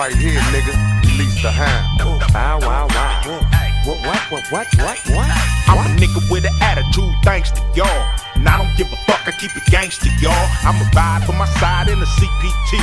right here, nigga. Release the hound. Wow, wow, wow. What, what, what, what, what, what? I'm a nigga with an attitude, thanks to y'all. And I don't give a fuck, I keep it gangster, y'all. I'm a ride for my side in the CPT.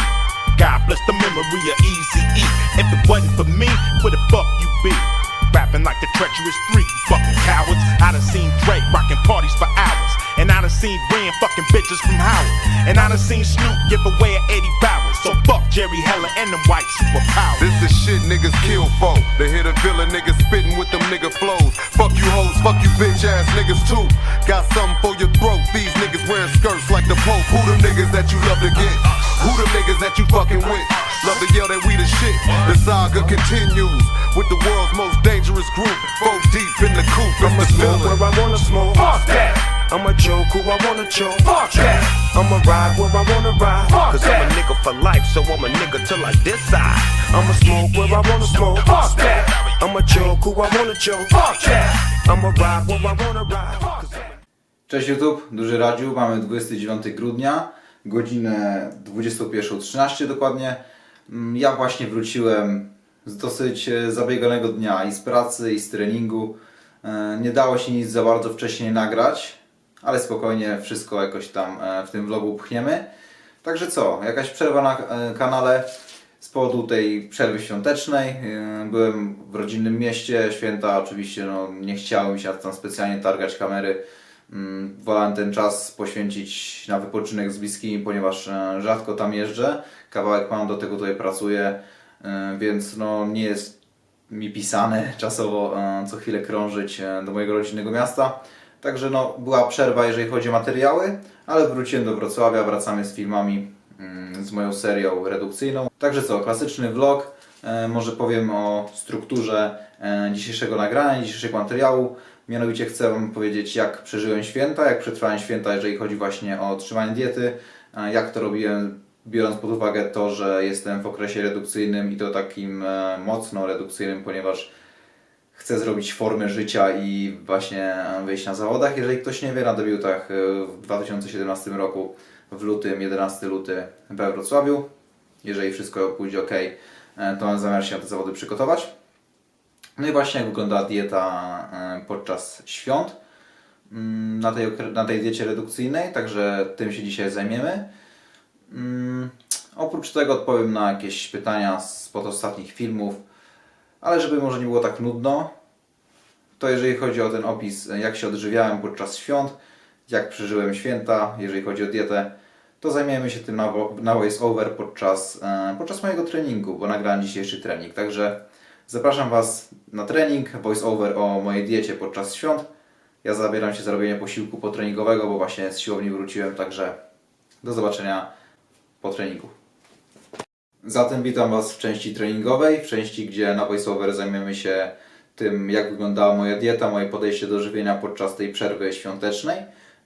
God bless the memory of Easy E. If it wasn't for me, where the fuck you be? Rapping like the treacherous three, fucking cowards. I done seen Drake rocking parties for hours. And I done seen Ren fucking bitches from Howard. And I done seen Snoop give away at Eddie Bowers. So fuck Jerry Heller and them white superpowers. This is shit niggas kill for. They hit a villain niggas spitting with them nigga flows. Fuck you hoes, fuck you bitch ass niggas too. Got something for your throat. These niggas wearing skirts like the Pope. Who them niggas that you love to get? Who them niggas that you fucking with? Love to yell that we the shit. The saga continues with the world's most dangerous group. Four deep in the coop. I'ma It's the smoke where I wanna smoke. Fuck that. I'ma joke who I wanna joke. Fuck that. I'ma ride where I wanna ride. Fuck Cause I'm a nigga for life, so I'm a nigga till I decide. I'ma smoke where I wanna smoke. Fuck that. I'ma joke who I wanna joke. Fuck that. I'ma ride where I wanna ride. Fuck that. Cześć YouTube, Duży Radziu, mamy 29 grudnia, godzinę 21.13 dokładnie. Mm, Ja właśnie wróciłem z dosyć e, zabieganego dnia i z pracy, i z treningu. E, Nie dało się nic za bardzo wcześniej nagrać, ale spokojnie wszystko jakoś tam e, w tym vlogu pchniemy. Także co, jakaś przerwa na kanale z powodu tej przerwy świątecznej. Byłem w rodzinnym mieście, święta oczywiście no, nie chciałem mi się tam specjalnie targać kamery. Mm, Wolałem ten czas poświęcić na wypoczynek z bliskimi, ponieważ rzadko tam jeżdżę. Kawałek mam, do tego tutaj pracuję, więc no, nie jest mi pisane czasowo e, co chwilę krążyć e, do mojego rodzinnego miasta. Także no, była przerwa, jeżeli chodzi o materiały, ale wróciłem do Wrocławia, wracamy z filmami mm, z moją serią redukcyjną. Także co, klasyczny vlog. E, może powiem o strukturze e, dzisiejszego nagrania, dzisiejszego materiału. Mianowicie chcę Wam powiedzieć, jak przeżyłem święta, jak przetrwałem święta, jeżeli chodzi właśnie o trzymanie diety, e, jak to robiłem, biorąc pod uwagę to, że jestem w okresie redukcyjnym i to takim e, mocno redukcyjnym, ponieważ chcę zrobić formę życia i właśnie wyjść na zawodach. Jeżeli ktoś nie wie, na debiutach e, w 2017 roku, w lutym, 11 luty we Wrocławiu. Jeżeli wszystko pójdzie ok, to mam zamiar się na te zawody przygotować. No i właśnie jak wygląda dieta e, podczas świąt mm, na tej, na tej diecie redukcyjnej, także tym się dzisiaj zajmiemy. Mm, Oprócz tego odpowiem na jakieś pytania spod ostatnich filmów, ale żeby może nie było tak nudno, to jeżeli chodzi o ten opis, jak się odżywiałem podczas świąt, jak przeżyłem święta, jeżeli chodzi o dietę, to zajmiemy się tym na, na voice over podczas, e, podczas mojego treningu, bo nagrałem dzisiejszy trening. Także zapraszam Was na trening, voice over o mojej diecie podczas świąt. Ja zabieram się za robienie posiłku potreningowego, bo właśnie z siłowni wróciłem, także do zobaczenia po treningu. Zatem witam Was w części treningowej, w części, gdzie na VoiceOver zajmiemy się tym, jak wyglądała moja dieta, moje podejście do żywienia podczas tej przerwy świątecznej.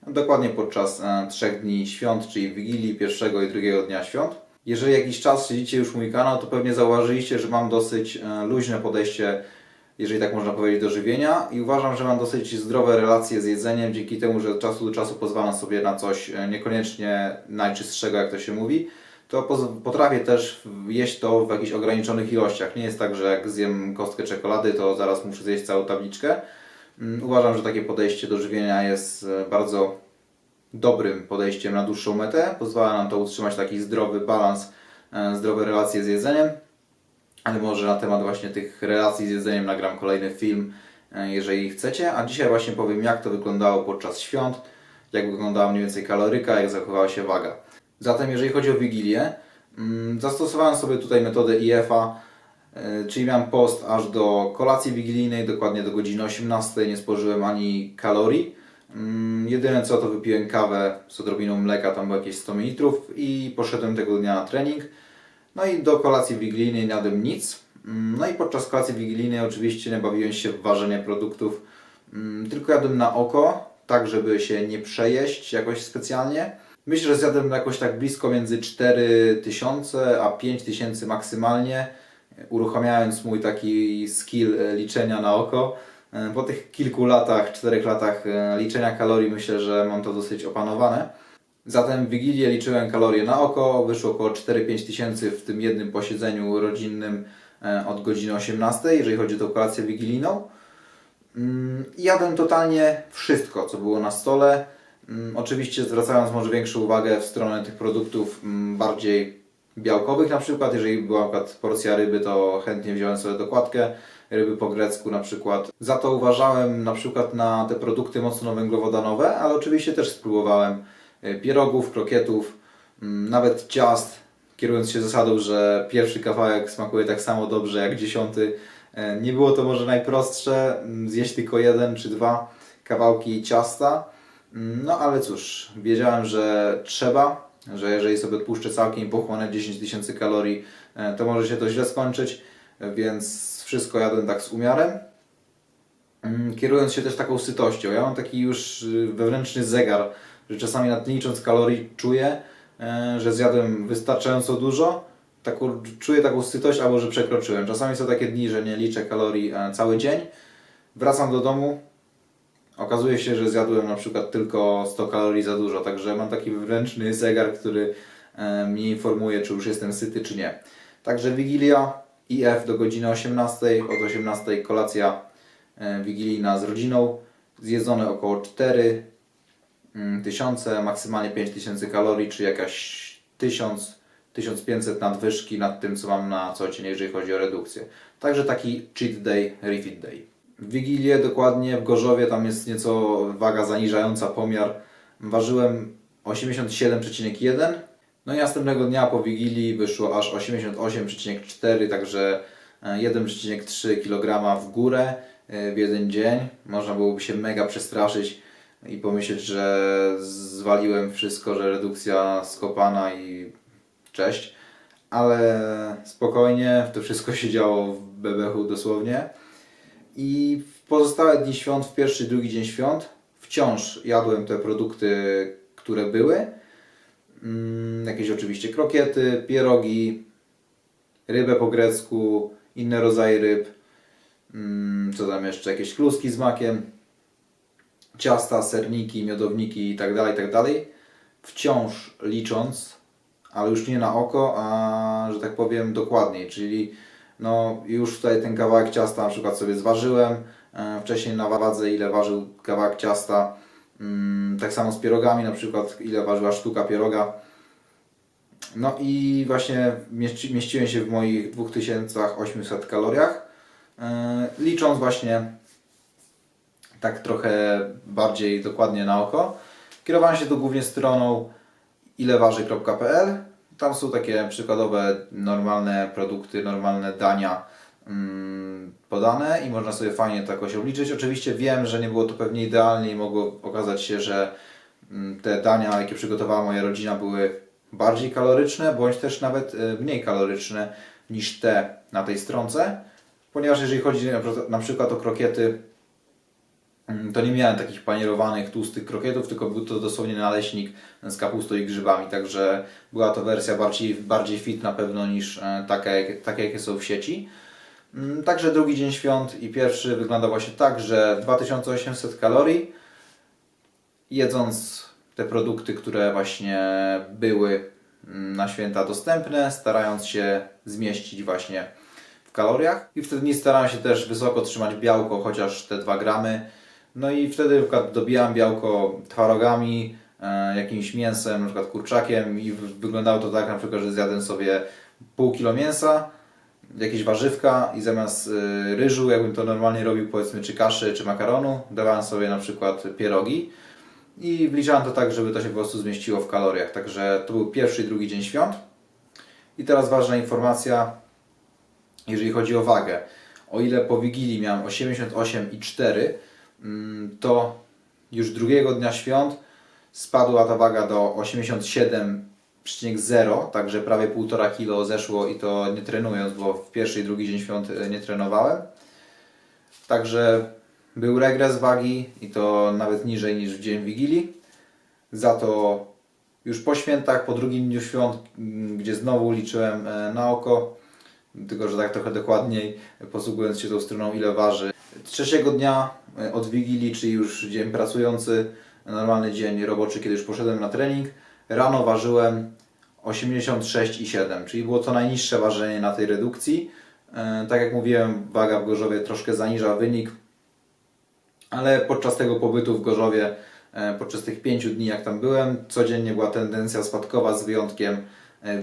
Dokładnie podczas e, trzech dni świąt, czyli Wigilii, pierwszego i drugiego dnia świąt. Jeżeli jakiś czas śledzicie już mój kanał, to pewnie zauważyliście, że mam dosyć e, luźne podejście, jeżeli tak można powiedzieć, do żywienia i uważam, że mam dosyć zdrowe relacje z jedzeniem, dzięki temu, że od czasu do czasu pozwalam sobie na coś e, niekoniecznie najczystszego, jak to się mówi to potrafię też jeść to w jakichś ograniczonych ilościach. Nie jest tak, że jak zjem kostkę czekolady, to zaraz muszę zjeść całą tabliczkę. Mm, Uważam, że takie podejście do żywienia jest e, bardzo dobrym podejściem na dłuższą metę. Pozwala nam to utrzymać taki zdrowy balans, e, zdrowe relacje z jedzeniem. Ale może na temat właśnie tych relacji z jedzeniem nagram kolejny film, e, jeżeli chcecie. A dzisiaj właśnie powiem, jak to wyglądało podczas świąt, jak wyglądała mniej więcej kaloryka, jak zachowała się waga. Zatem jeżeli chodzi o Wigilię, mm, zastosowałem sobie tutaj metodę IF-a, e, czyli miałem post aż do kolacji wigilijnej, dokładnie do godziny 18, nie spożyłem ani kalorii. Mm, Jedyne co to wypiłem kawę z odrobiną mleka, tam było jakieś 100 ml i poszedłem tego dnia na trening. No i do kolacji wigilijnej jadłem nic. Mm, No i podczas kolacji wigilijnej oczywiście nie bawiłem się w ważenie produktów, Mm, tylko jadłem na oko, tak żeby się nie przejeść jakoś specjalnie. Myślę, że zjadłem jakoś tak blisko między 4000 a 5000 maksymalnie, uruchamiając mój taki skill e, liczenia na oko. E, Po tych kilku latach, czterech latach e, liczenia kalorii myślę, że mam to dosyć opanowane. Zatem w Wigilię liczyłem kalorie na oko, wyszło około 4-5 tysięcy w tym jednym posiedzeniu rodzinnym e, od godziny 18, jeżeli chodzi o tą kolację wigilijną. Mm, Jadłem totalnie wszystko, co było na stole. Mm, Oczywiście zwracając może większą uwagę w stronę tych produktów mm, bardziej białkowych na przykład. Jeżeli była przykład porcja ryby, to chętnie wziąłem sobie dokładkę ryby po grecku na przykład. Za to uważałem na przykład na te produkty mocno węglowodanowe, ale oczywiście też spróbowałem pierogów, krokietów, mm, nawet ciast, kierując się zasadą, że pierwszy kawałek smakuje tak samo dobrze jak dziesiąty. E, Nie było to może najprostsze, mm, zjeść tylko jeden czy dwa kawałki ciasta, Mm, no ale cóż, wiedziałem, że trzeba, że jeżeli sobie odpuszczę całkiem pochłonę 10 tysięcy kalorii, e, to może się to źle skończyć, e, więc wszystko jadłem tak z umiarem. Kierując się też taką sytością. Ja mam taki już y, wewnętrzny zegar, że czasami nad licząc kalorii czuję, e, że zjadłem wystarczająco dużo, taką, czuję taką sytość albo że przekroczyłem. Czasami są takie dni, że nie liczę kalorii e, cały dzień. Wracam do domu, okazuje się, że zjadłem na przykład tylko 100 kalorii za dużo, także mam taki wewnętrzny zegar, który e, mnie informuje, czy już jestem syty, czy nie. Także Wigilia, IF do godziny 18, od 18 kolacja wigilijna z rodziną, zjedzone około 4 mm, tysiące, maksymalnie 5000 kalorii, czy jakaś 1000, 1500 nadwyżki nad tym, co mam na co dzień, jeżeli chodzi o redukcję. Także taki cheat day, refit day. W Wigilię dokładnie w Gorzowie, tam jest nieco waga zaniżająca pomiar. Ważyłem 87,1 no i następnego dnia po Wigilii wyszło aż 88,4, także e, 1,3 kg w górę e, w jeden dzień. Można byłoby się mega przestraszyć i pomyśleć, że zwaliłem wszystko, że redukcja skopana i cześć. Ale spokojnie, to wszystko się działo w bebechu dosłownie. I w pozostałe dni świąt, w pierwszy drugi dzień świąt, wciąż jadłem te produkty, które były. Mm, jakieś oczywiście krokiety, pierogi, rybę po grecku, inne rodzaje ryb. Mm, co tam jeszcze? Jakieś kluski z makiem, ciasta, serniki, miodowniki itd., itd. Wciąż licząc, ale już nie na oko, a że tak powiem dokładniej, czyli no już tutaj ten kawałek ciasta na przykład sobie zważyłem e, wcześniej na wadze ile ważył kawałek ciasta Mm, tak samo z pierogami na przykład ile ważyła sztuka pieroga no i właśnie mieści, mieściłem się w moich 2800 kaloriach e, licząc właśnie tak trochę bardziej dokładnie na oko kierowałem się tu głównie stroną ileważy.pl tam są takie przykładowe, normalne produkty, normalne dania mm, podane i można sobie fajnie to jakoś obliczyć. Oczywiście wiem, że nie było to pewnie idealnie i mogło okazać się, że mm, te dania, jakie przygotowała moja rodzina, były bardziej kaloryczne, bądź też nawet e, mniej kaloryczne niż te na tej stronce. Ponieważ jeżeli chodzi na przykład- o krokiety, to nie miałem takich panierowanych, tłustych krokietów, tylko był to dosłownie naleśnik z kapustą i grzybami, także była to wersja bardziej, bardziej fit na pewno niż e, takie, takie, jakie są w sieci. Mm, Także drugi dzień świąt i pierwszy wyglądał właśnie tak, że 2800 kalorii, jedząc te produkty, które właśnie były mm, na święta dostępne, starając się zmieścić właśnie w kaloriach. I wtedy nie starałem się też wysoko trzymać białko, chociaż te 2 gramy. No i wtedy na przykład dobijałem białko twarogami, e, jakimś mięsem, na przykład kurczakiem i wyglądało to tak na przykład, że zjadłem sobie pół kilo mięsa, jakieś warzywka i zamiast y, ryżu, jakbym to normalnie robił powiedzmy czy kaszy, czy makaronu, dawałem sobie na przykład pierogi i wliczałem to tak, żeby to się po prostu zmieściło w kaloriach. Także to był pierwszy i drugi dzień świąt. I teraz ważna informacja, jeżeli chodzi o wagę. O ile po Wigilii miałem 88,4, mm, to już drugiego dnia świąt spadła ta waga do 87,0, także prawie 1,5 kg zeszło i to nie trenując, bo w pierwszy i drugi dzień świąt e, nie trenowałem. Także był regres wagi i to nawet niżej niż w dzień Wigilii. Za to już po świętach, po drugim dniu świąt, mm, gdzie znowu liczyłem e, na oko, tylko że tak trochę dokładniej, posługując się tą stroną ile waży. Trzeciego dnia e, od Wigilii, czyli już dzień pracujący, normalny dzień roboczy, kiedy już poszedłem na trening, rano ważyłem 86,7, czyli było to najniższe ważenie na tej redukcji. E, Tak jak mówiłem, waga w Gorzowie troszkę zaniża wynik, ale podczas tego pobytu w Gorzowie, e, podczas tych pięciu dni jak tam byłem, codziennie była tendencja spadkowa z wyjątkiem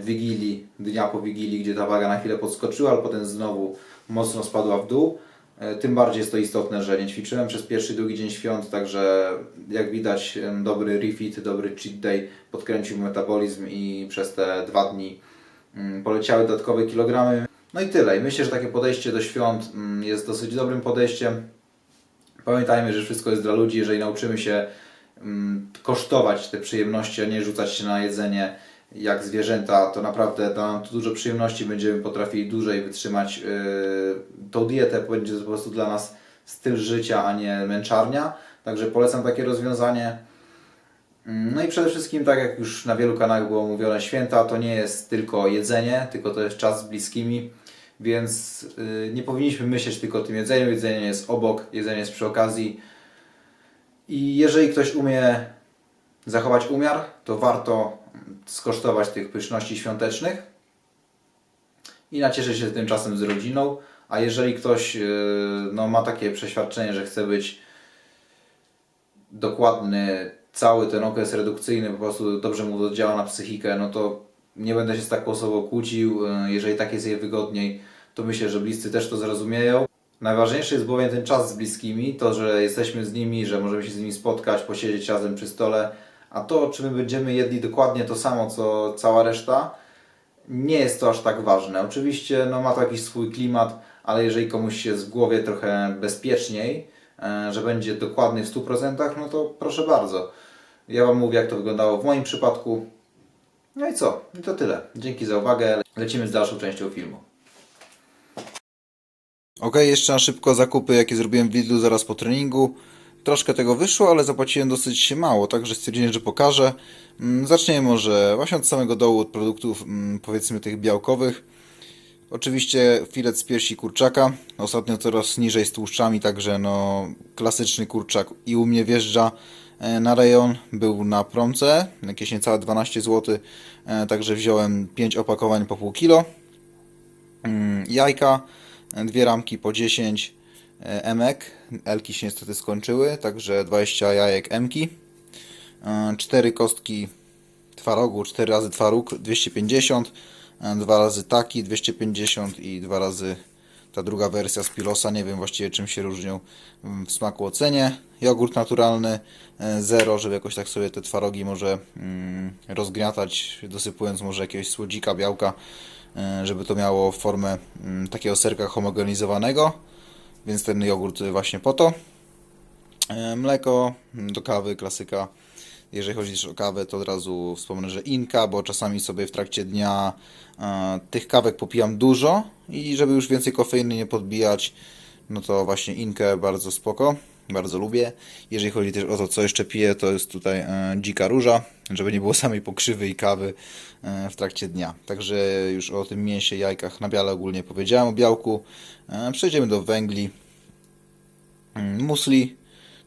Wigilii, dnia po Wigilii, gdzie ta waga na chwilę podskoczyła, ale potem znowu mocno spadła w dół. E, Tym bardziej jest to istotne, że nie ćwiczyłem przez pierwszy drugi dzień świąt, także jak widać dobry refit, dobry cheat day podkręcił metabolizm i przez te dwa dni mm, poleciały dodatkowe kilogramy. No i tyle. I myślę, że takie podejście do świąt mm, jest dosyć dobrym podejściem. Pamiętajmy, że wszystko jest dla ludzi. Jeżeli nauczymy się mm, kosztować te przyjemności, a nie rzucać się na jedzenie jak zwierzęta, to naprawdę da nam to dużo przyjemności. Będziemy potrafili dłużej wytrzymać yy, tą dietę. Będzie to po prostu dla nas styl życia, a nie męczarnia. Także polecam takie rozwiązanie. Mm, No i przede wszystkim, tak jak już na wielu kanałach było mówione, święta to nie jest tylko jedzenie, tylko to jest czas z bliskimi, więc yy, nie powinniśmy myśleć tylko o tym jedzeniu. Jedzenie jest obok, jedzenie jest przy okazji. I jeżeli ktoś umie zachować umiar, to warto skosztować tych pyszności świątecznych i nacieszyć się tym czasem z rodziną. A jeżeli ktoś yy, no, ma takie przeświadczenie, że chce być dokładny cały ten okres redukcyjny po prostu dobrze mu to działa na psychikę, no to nie będę się z taką osobą kłócił. E, Jeżeli tak jest jej wygodniej, to myślę, że bliscy też to zrozumieją. Najważniejszy jest bowiem ten czas z bliskimi, to, że jesteśmy z nimi, że możemy się z nimi spotkać, posiedzieć razem przy stole, a to, czy my będziemy jedli dokładnie to samo, co cała reszta, nie jest to aż tak ważne. Oczywiście no, ma to jakiś swój klimat, ale jeżeli komuś jest w głowie trochę bezpieczniej, e, że będzie dokładny w 100%, no to proszę bardzo. Ja Wam mówię, jak to wyglądało w moim przypadku. No i co? I to tyle. Dzięki za uwagę. Lecimy z dalszą częścią filmu. Ok, jeszcze na szybko zakupy, jakie zrobiłem w Lidlu zaraz po treningu. Troszkę tego wyszło, ale zapłaciłem dosyć mało, także stwierdziłem, że pokażę. Mm, Zaczniemy może właśnie od samego dołu, od produktów mm, powiedzmy tych białkowych. Oczywiście filet z piersi kurczaka. Ostatnio coraz niżej z tłuszczami, także no klasyczny kurczak i u mnie wjeżdża e, na rejon. Był na promce, jakieś niecałe 12 zł, e, także wziąłem 5 opakowań po pół kilo. Mm, Jajka, e, dwie ramki po 10 e, emek. Elki się niestety skończyły, także 20 jajek emki. 4 kostki twarogu, 4 razy twaróg 250, e, dwa razy taki 250 i dwa razy ta druga wersja z pilosa, nie wiem właściwie czym się różnią mm, w smaku ocenie. Jogurt naturalny e, zero, żeby jakoś tak sobie te twarogi może mm, rozgniatać, dosypując może jakiegoś słodzika, białka, e, żeby to miało formę mm, takiego serka homogenizowanego, więc ten jogurt właśnie po to. E, Mleko do kawy, klasyka. Jeżeli chodzi o kawę, to od razu wspomnę, że inka, bo czasami sobie w trakcie dnia e, tych kawek popijam dużo i żeby już więcej kofeiny nie podbijać, no to właśnie inkę bardzo spoko, bardzo lubię. Jeżeli chodzi też o to, co jeszcze piję, to jest tutaj e, dzika róża, żeby nie było samej pokrzywy i kawy e, w trakcie dnia. Także już o tym mięsie, jajkach na biale ogólnie powiedziałem, o białku. E, przejdziemy do węgli. Mm, Musli,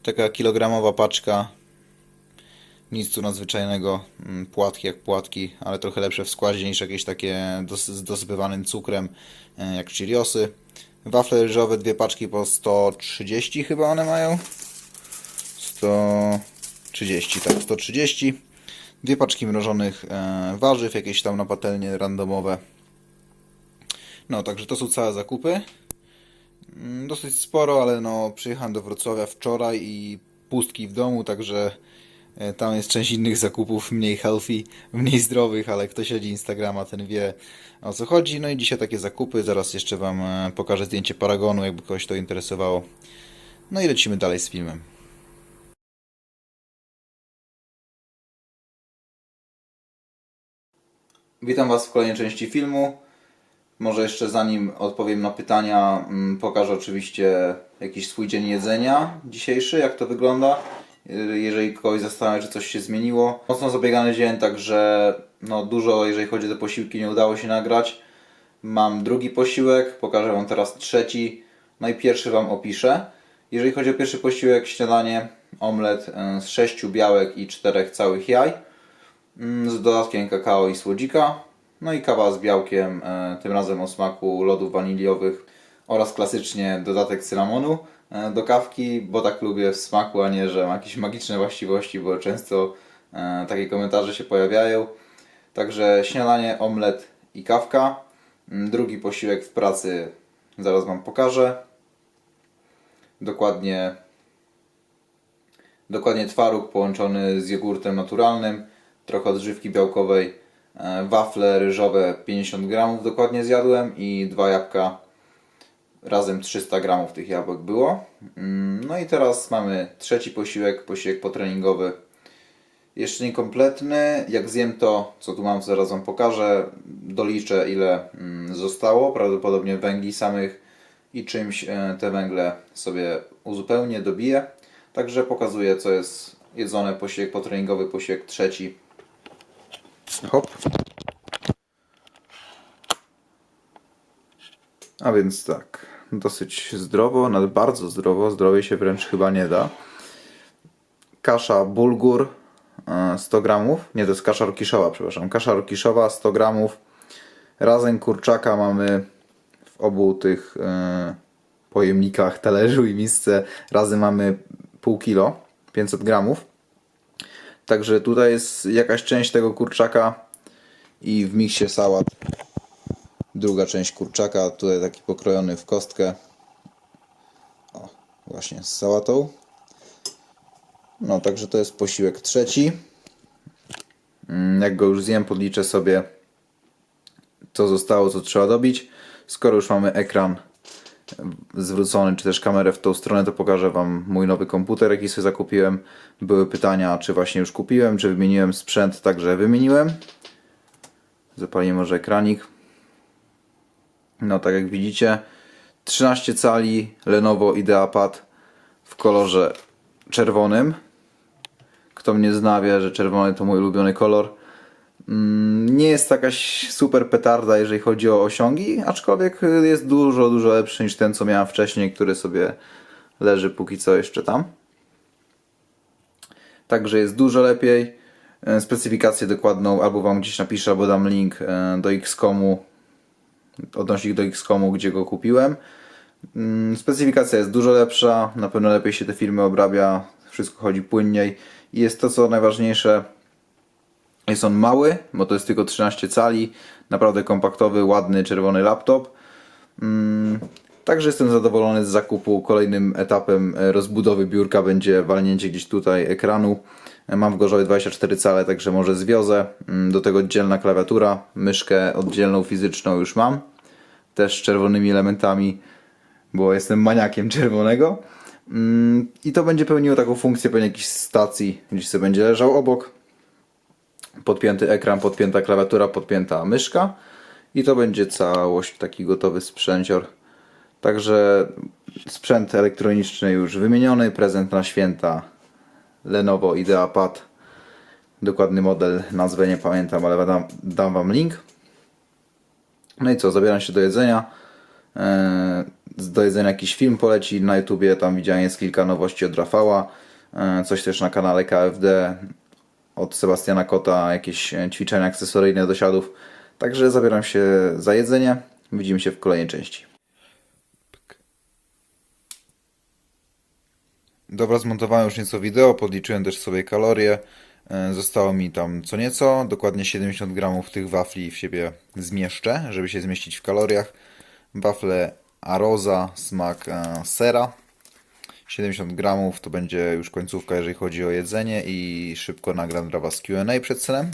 taka kilogramowa paczka, nic tu nadzwyczajnego, mm, płatki jak płatki, ale trochę lepsze w składzie niż jakieś takie z dosypywanym cukrem jak Cheeriosy. Wafle ryżowe, dwie paczki po 130 chyba one mają. 130, tak, 130. Dwie paczki mrożonych e, warzyw, jakieś tam na patelnie randomowe. No, także to są całe zakupy. Mm, Dosyć sporo, ale no przyjechałem do Wrocławia wczoraj i pustki w domu, także tam jest część innych zakupów mniej healthy, mniej zdrowych, ale kto śledzi Instagrama, ten wie o co chodzi. No i dzisiaj takie zakupy, zaraz jeszcze Wam e, pokażę zdjęcie Paragonu, jakby kogoś to interesowało. No i lecimy dalej z filmem. Witam Was w kolejnej części filmu. Może jeszcze zanim odpowiem na pytania, mm, pokażę oczywiście jakiś swój dzień jedzenia dzisiejszy, jak to wygląda. Jeżeli kogoś zastanawia, czy coś się zmieniło. Mocno zabiegany dzień, także no dużo, jeżeli chodzi o posiłki, nie udało się nagrać. Mam drugi posiłek, pokażę Wam teraz trzeci. No i pierwszy Wam opiszę. Jeżeli chodzi o pierwszy posiłek, śniadanie, omlet y, z sześciu białek i czterech całych jaj. mm, z dodatkiem kakao i słodzika. No i kawa z białkiem, e, tym razem o smaku lodów waniliowych oraz klasycznie dodatek cynamonu e, do kawki, bo tak lubię w smaku, a nie, że ma jakieś magiczne właściwości, bo często e, takie komentarze się pojawiają. Także śniadanie, omlet i kawka. Mm, Drugi posiłek w pracy zaraz Wam pokażę. Dokładnie Dokładnie twaróg połączony z jogurtem naturalnym, trochę odżywki białkowej, e, wafle ryżowe 50 gramów dokładnie zjadłem i dwa jabłka, razem 300 gramów tych jabłek było. Mm, No i teraz mamy trzeci posiłek, posiłek potreningowy. Jeszcze niekompletny, jak zjem to, co tu mam, zaraz Wam pokażę, doliczę ile mm, zostało, prawdopodobnie węgli samych i czymś e, te węgle sobie uzupełnię, dobiję. Także pokazuję, co jest jedzone, posiłek potreningowy, posiłek trzeci. Hop. A więc tak, dosyć zdrowo, nawet bardzo zdrowo, zdrowie się wręcz chyba nie da. Kasza bulgur e, 100 gramów, nie to jest kasza rokiszowa, przepraszam, kasza rokiszowa 100 gramów. Razem kurczaka mamy w obu tych e, pojemnikach, talerzu i misce razem mamy pół kilo, 500 gramów. Także tutaj jest jakaś część tego kurczaka i w miksie sałat druga część kurczaka, tutaj taki pokrojony w kostkę. O, właśnie z sałatą. No, także to jest posiłek trzeci. Mm, Jak go już zjem, podliczę sobie co zostało, co trzeba dobić. Skoro już mamy ekran zwrócony, czy też kamerę w tą stronę, to pokażę Wam mój nowy komputer, jaki sobie zakupiłem. Były pytania, czy właśnie już kupiłem, czy wymieniłem sprzęt, także wymieniłem. Zapalimy może ekranik. No tak jak widzicie, 13 cali Lenovo IdeaPad w kolorze czerwonym. Kto mnie zna wie, że czerwony to mój ulubiony kolor. Mm, Nie jest jakaś super petarda, jeżeli chodzi o osiągi, aczkolwiek jest dużo, dużo lepszy niż ten, co miałem wcześniej, który sobie leży póki co jeszcze tam. Także jest dużo lepiej. E, Specyfikację dokładną albo Wam gdzieś napiszę, albo dam link e, do XCOMu, odnośnik do XCOMu, gdzie go kupiłem. Mm, Specyfikacja jest dużo lepsza, na pewno lepiej się te filmy obrabia, wszystko chodzi płynniej i jest to co najważniejsze, jest on mały, bo to jest tylko 13 cali, naprawdę kompaktowy, ładny, czerwony laptop. Także jestem zadowolony z zakupu. Kolejnym etapem e, rozbudowy biurka będzie walnięcie gdzieś tutaj ekranu. E, Mam w Gorzowie 24 cale, także może zwiozę. Mm, Do tego oddzielna klawiatura, myszkę oddzielną fizyczną już mam. Też z czerwonymi elementami, bo jestem maniakiem czerwonego. Mm, I to będzie pełniło taką funkcję pewnie jakiejś stacji, gdzieś sobie będzie leżał obok podpięty ekran, podpięta klawiatura, podpięta myszka i to będzie całość, taki gotowy sprzęcior. Także sprzęt elektroniczny już wymieniony, prezent na święta Lenovo IdeaPad. Dokładny model, nazwę nie pamiętam, ale dam, dam Wam link. No i co, zabieram się do jedzenia. Eee, Do jedzenia jakiś film poleci na YouTubie, tam widziałem jest kilka nowości od Rafała. Eee, Coś też na kanale KFD od Sebastiana Kota, jakieś e, ćwiczenia akcesoryjne do siadów. Także zabieram się za jedzenie. Widzimy się w kolejnej części. Dobra, zmontowałem już nieco wideo, podliczyłem też sobie kalorie. E, Zostało mi tam co nieco, dokładnie 70 gramów tych wafli w siebie zmieszczę, żeby się zmieścić w kaloriach. Wafle Aroza, smak e, sera. 70 gramów to będzie już końcówka, jeżeli chodzi o jedzenie i szybko nagram dla Was Q&A przed snem.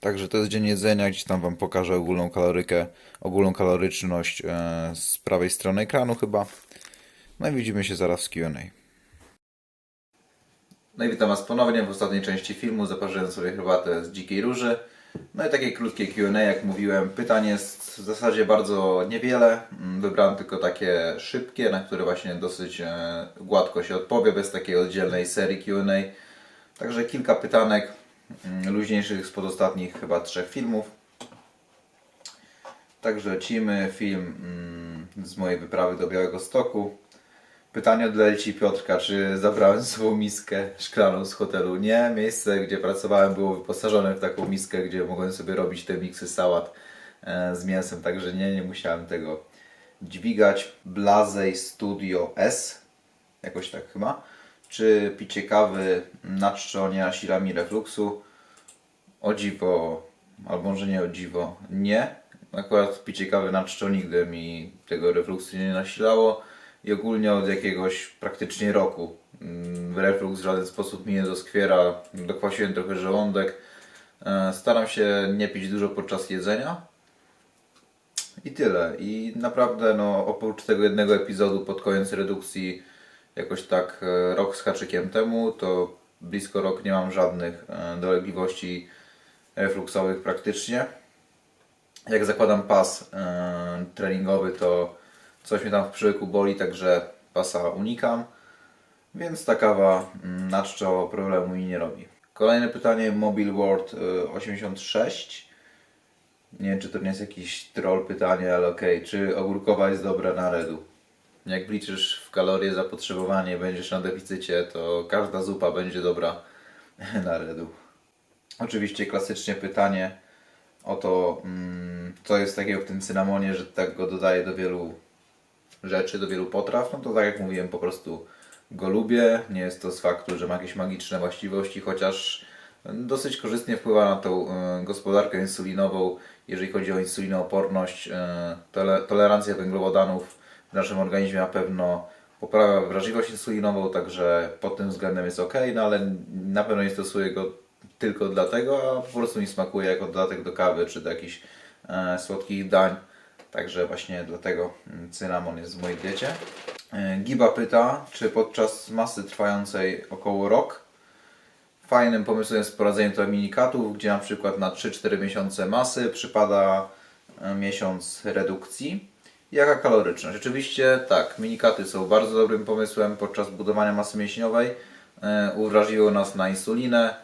Także to jest dzień jedzenia, gdzieś tam Wam pokażę ogólną kalorykę, ogólną kaloryczność e, z prawej strony ekranu chyba. No i widzimy się zaraz w Q&A. No i witam Was ponownie w ostatniej części filmu. Zaparzyłem sobie herbatę z dzikiej róży. No i takie krótkie Q&A, jak mówiłem. Pytań jest w zasadzie bardzo niewiele. Mm, Wybrałem tylko takie szybkie, na które właśnie dosyć e, gładko się odpowie, bez takiej oddzielnej serii Q&A. Także kilka pytanek, mm, luźniejszych spod ostatnich chyba trzech filmów. Także lecimy. Film mm, z mojej wyprawy do Białego Stoku. Pytanie od Leci Piotrka, czy zabrałem ze sobą miskę szklaną z hotelu? Nie, miejsce gdzie pracowałem było wyposażone w taką miskę, gdzie mogłem sobie robić te miksy sałat e, z mięsem, także nie, nie musiałem tego dźwigać. Blazej Studio S, jakoś tak chyba. Czy picie kawy na czczonie nasilami refluksu? O dziwo, albo może nie o dziwo, nie. Akurat picie kawy na czczo nigdy mi tego refluksu nie nasilało i ogólnie od jakiegoś praktycznie roku mm, refluks w żaden sposób mi nie doskwiera, dokwasiłem trochę żołądek. E, Staram się nie pić dużo podczas jedzenia i tyle. I naprawdę no, oprócz tego jednego epizodu pod koniec redukcji jakoś tak e, rok z haczykiem temu, to blisko rok nie mam żadnych e, dolegliwości refluksowych praktycznie. Jak zakładam pas treningowy, to coś mnie tam w przyłyku boli, także pasa unikam. Więc ta kawa mm, na czczo problemu mi nie robi. Kolejne pytanie, Mobile World e, 86. Nie wiem, czy to nie jest jakiś troll pytanie, ale okej. Czy ogórkowa jest dobra na redu? Jak wliczysz w kalorie zapotrzebowanie, będziesz na deficycie, to każda zupa będzie dobra na redu. Oczywiście klasycznie pytanie o to, mm, co jest takiego w tym cynamonie, że tak go dodaję do wielu rzeczy, do wielu potraw. No to tak jak mówiłem, po prostu go lubię. Nie jest to z faktu, że ma jakieś magiczne właściwości, chociaż dosyć korzystnie wpływa na tą e, gospodarkę insulinową, jeżeli chodzi o insulinooporność. e, Tole, tolerancja węglowodanów w naszym organizmie na pewno poprawia wrażliwość insulinową, także pod tym względem jest ok, no ale na pewno nie stosuję go tylko dlatego, a po prostu mi smakuje jako dodatek do kawy czy do jakichś e, słodkich dań. Także właśnie dlatego mm, cynamon jest w mojej diecie. E, Giba pyta, czy podczas masy trwającej około rok fajnym pomysłem jest wprowadzenie to minikatów, gdzie na przykład na 3-4 miesiące masy przypada e, miesiąc redukcji. Jaka kaloryczność? Rzeczywiście tak, minikaty są bardzo dobrym pomysłem podczas budowania masy mięśniowej. E, Uwrażliwią nas na insulinę.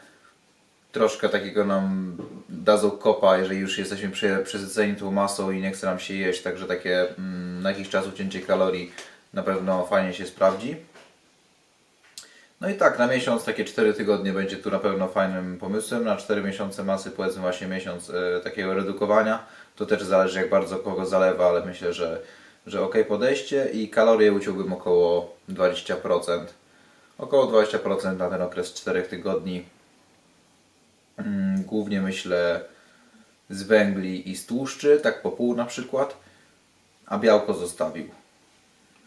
Troszkę takiego nam dadzą kopa, jeżeli już jesteśmy prze- przesyceni tą masą i nie chce nam się jeść, także takie mm, na jakiś czas ucięcie kalorii na pewno fajnie się sprawdzi. No i tak, na miesiąc takie 4 tygodnie będzie tu na pewno fajnym pomysłem. Na 4 miesiące masy, powiedzmy właśnie miesiąc e, takiego redukowania. To też zależy jak bardzo kogo zalewa, ale myślę, że, że ok podejście i kalorie uciąłbym około 20%. Około 20% na ten okres 4 tygodni. Mm, Głównie myślę z węgli i z tłuszczy, tak po pół na przykład, a białko zostawił.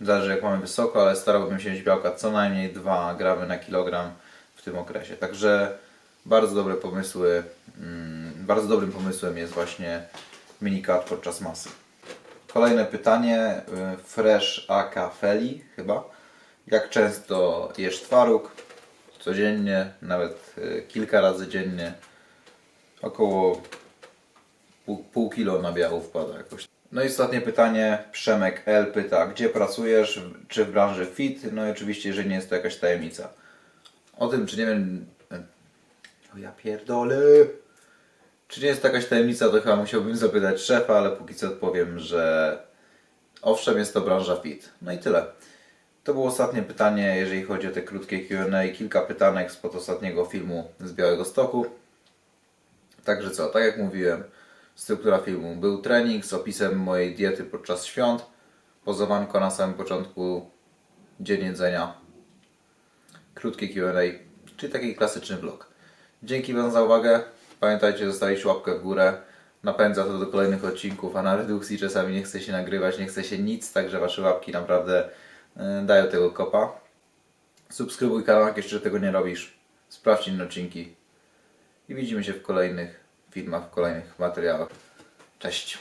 Zależy jak mamy wysoko, ale starałbym się mieć białka co najmniej 2 gramy na kilogram w tym okresie. Także bardzo dobre pomysły. mm, Bardzo dobrym pomysłem jest właśnie minikat podczas masy. Kolejne pytanie. y, Fresh Aka Feli chyba. Jak często jesz twaróg? Codziennie, nawet y, kilka razy dziennie. Około pół, pół kilo na biału wpada jakoś. No i ostatnie pytanie. Przemek L pyta, gdzie pracujesz, czy w branży fit? No i oczywiście, jeżeli nie jest to jakaś tajemnica. O tym, czy nie wiem... O ja pierdolę. Czy nie jest to jakaś tajemnica, to chyba musiałbym zapytać szefa, ale póki co odpowiem, że owszem, jest to branża fit. No i tyle. To było ostatnie pytanie, jeżeli chodzi o te krótkie Q&A. Kilka pytanek spod ostatniego filmu z Białego Stoku. Także co, tak jak mówiłem, struktura filmu. Był trening z opisem mojej diety podczas świąt, pozowanko na samym początku, dzień jedzenia, krótkie Q&A, czyli taki klasyczny vlog. Dzięki Wam za uwagę. Pamiętajcie zostawić łapkę w górę. Napędza to do kolejnych odcinków, a na redukcji czasami nie chce się nagrywać, nie chce się nic, także Wasze łapki naprawdę yy, dają tego kopa. Subskrybuj kanał, jak jeszcze tego nie robisz. Sprawdź inne odcinki. I widzimy się w kolejnych filmach, w kolejnych materiałach. Cześć!